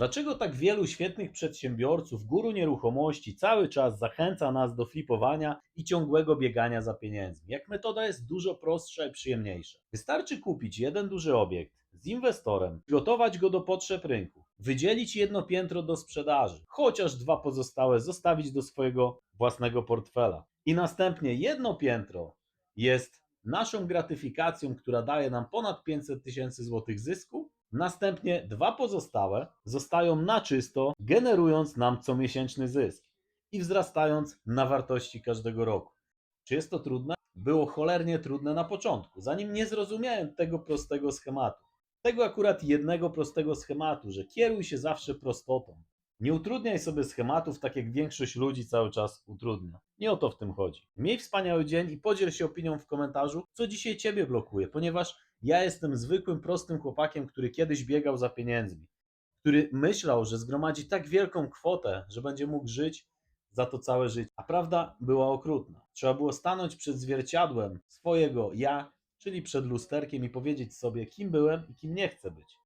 Dlaczego tak wielu świetnych przedsiębiorców, guru nieruchomości cały czas zachęca nas do flipowania i ciągłego biegania za pieniędzmi? Jak metoda jest dużo prostsza i przyjemniejsza. Wystarczy kupić jeden duży obiekt z inwestorem, gotować go do potrzeb rynku, wydzielić jedno piętro do sprzedaży, chociaż dwa pozostałe zostawić do swojego własnego portfela. I następnie jedno piętro jest naszą gratyfikacją, która daje nam ponad 500 tysięcy złotych zysku. Następnie dwa pozostałe zostają na czysto, generując nam comiesięczny zysk i wzrastając na wartości każdego roku. Czy jest to trudne? Było cholernie trudne na początku, zanim nie zrozumiałem tego prostego schematu. Tego akurat jednego prostego schematu, że kieruj się zawsze prostotą. Nie utrudniaj sobie schematów, tak jak większość ludzi cały czas utrudnia. Nie o to w tym chodzi. Miej wspaniały dzień i podziel się opinią w komentarzu, co dzisiaj Ciebie blokuje, ponieważ ja jestem zwykłym, prostym chłopakiem, który kiedyś biegał za pieniędzmi, który myślał, że zgromadzi tak wielką kwotę, że będzie mógł żyć za to całe życie. A prawda była okrutna. Trzeba było stanąć przed zwierciadłem swojego ja, czyli przed lusterkiem i powiedzieć sobie, kim byłem i kim nie chcę być.